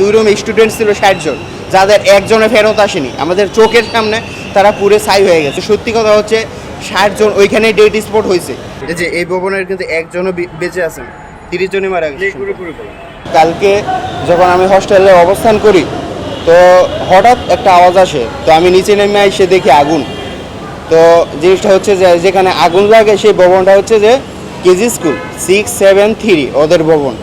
দুই room student ছিল ষাট জন যাদের একজনে ফেরত আসেনি। আমাদের চোখের সামনে তারা পুরো ছাই হয়ে গেছে। সত্যি কথা হচ্ছে ষাট জন ওইখানে ডেট স্পট হয়েছে। এই যে এই ভবনের কিন্তু একজনও বেঁচে আছেন তিরিশ জনই মারা গেছে। কালকে যখন আমি হস্টেলে অবস্থান করি তো হঠাৎ একটা আওয়াজ আসে। তো আমি নিচে নেমে এসে দেখি আগুন। তো জিনিসটা হচ্ছে যে যেখানে আগুন লাগে সেই ভবনটা হচ্ছে যে KG school six seven three ওদের ভবন।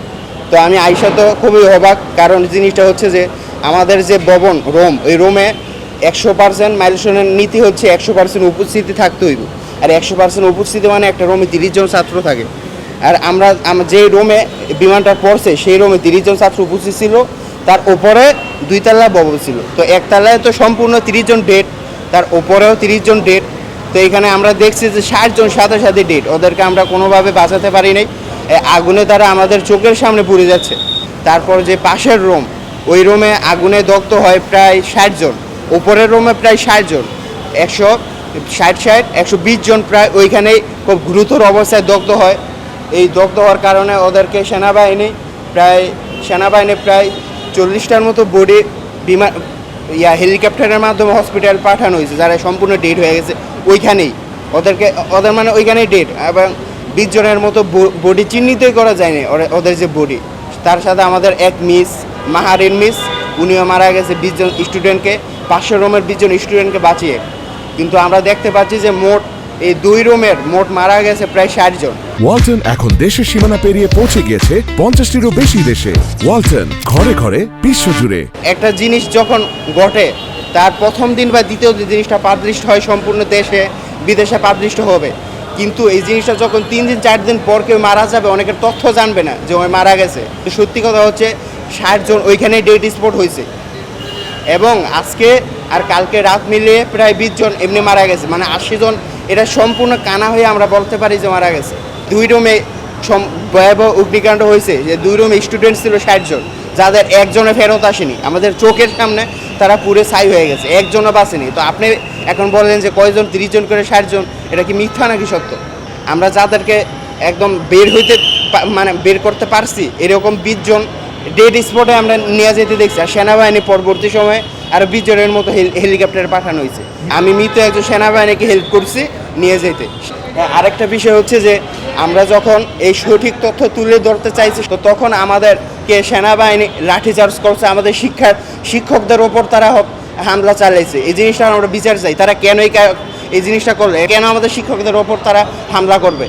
তো আমি আইসা তো খুবই অবাক, কারণ জিনিসটা হচ্ছে যে আমাদের যে ভবন, রোম ওই রোমে একশো পার্সেন্ট মাইলস্টোনের নীতি হচ্ছে একশো পার্সেন্ট উপস্থিতি থাকতে হইব। আর একশো পার্সেন্ট উপস্থিতি মানে একটা রোমে তিরিশ জন ছাত্র থাকে। আর আমরা আম- যে রুমে বিমানটা পড়ছে, সেই রুমে তিরিশ জন ছাত্র উপস্থিত ছিল, তার উপরে দুইতলা ভবন ছিল। তো একতলায় তো সম্পূর্ণ তিরিশ জন ডেট, তার ওপরেও তিরিশ জন ডেট। তো এখানে আমরা দেখছি যে ষাট জন সাথে সাথে ডেট, ওদেরকে আমরা কোনোভাবে বাঁচাতে পারি নাই। আগুনে তারা আমাদের চোখের সামনে পুড়ে যাচ্ছে। তারপর যে পাশের রুম, ওই রুমে আগুনে দগ্ধ হয় প্রায় ষাট জন, উপরের রুমে প্রায় ষাট জন, একশো ষাট ষাট, একশো বিশ জন প্রায় ওইখানেই খুব গুরুতর অবস্থায় দগ্ধ হয়। এই দগ্ধ হওয়ার কারণে ওদেরকে সেনাবাহিনী প্রায় সেনাবাহিনী প্রায় চল্লিশটার মতো বডি বিমান ইয়া হেলিকপ্টারের মাধ্যমে হসপিটাল পাঠানো হয়েছে, যারা সম্পূর্ণ ডেট হয়ে গেছে, ওইখানেই। ওদেরকে, ওদের মানে ওইখানেই ডেট এবং বিশ জনের মতো বডি চিহ্নিতই করা যায়নি ওদের যে বডি। তার সাথে আমাদের এক মিস মাহারিন মিস উনিও মারা গেছে বিশ জন স্টুডেন্টকে পাঁচশো রুমের বিশ জন স্টুডেন্টকে বাঁচিয়ে। কিন্তু আমরা দেখতে পাচ্ছি যে মোট এই দুই রুমের মোট মারা গেছে প্রায় ষাট জন। ওয়ালটন এখন দেশের সীমানা পেরিয়ে পৌঁছে গিয়েছে পঞ্চাশটিরও বেশি দেশে। ওয়ালটন ঘরে ঘরে বিশ্ব জুড়ে। একটা জিনিস যখন ঘটে তার প্রথম দিন বা দ্বিতীয় দিন জিনিসটা পাবলিশ হয় সম্পূর্ণ দেশে বিদেশে পাবলিশ হবে। কিন্তু এই জিনিসটা যখন তিন দিন, চার দিন পর কেউ মারা যাবে, অনেকের তথ্য জানবে না যে ওই মারা গেছে। সত্যি কথা হচ্ছে, ষাট জন ওইখানে ডেট স্পট হয়েছে। এবং আজকে আর কালকে রাত মিলিয়ে প্রায় বিশ জন এমনি মারা গেছে। মানে আশি জন, এটা সম্পূর্ণ কানা হয়ে আমরা বলতে পারি যে মারা গেছে। দুই রুমে ভয়াবহ অগ্নিকাণ্ড হয়েছে যে দুই রুমে স্টুডেন্ট ছিল ষাট জন। যাদের একজনে ফেরত আসেনি। আমাদের চোখের সামনে তারা পুরো ছাই হয়ে গেছে। একজনও বাঁচেনি। তো আপনি এখন বললেন যে কয়জন, তিরিশ জন করে ষাট জন এটা কি মিথ্যা নাকি সত্য? আমরা যাদেরকে একদম বের হইতে মানে বের করতে পারছি, এরকম বিশজন ডেড স্পটে আমরা নিয়ে যেতে দেখছি। আর সেনাবাহিনী পরবর্তী সময়ে আরও বিশ জনের মতো হেল- হেলিকপ্টার পাঠানো হয়েছে। আমি মৃত একজন সেনাবাহিনীকে হেল্প করছি নিয়ে যেতে। আরেকটা বিষয় হচ্ছে যে, আমরা যখন এই সঠিক তথ্য তুলে ধরতে চাইছি, তো তখন আমাদেরকে সেনাবাহিনী লাঠিচার্জ করছে, আমাদের শিক্ষার শিক্ষকদের ওপর তারা হামলা চালাইছে। এই জিনিসটা আমরা বিচার চাই। তারা কেন এই এই জিনিসটা করলে। কেন আমাদের শিক্ষকদের ওপর তারা হামলা করবে?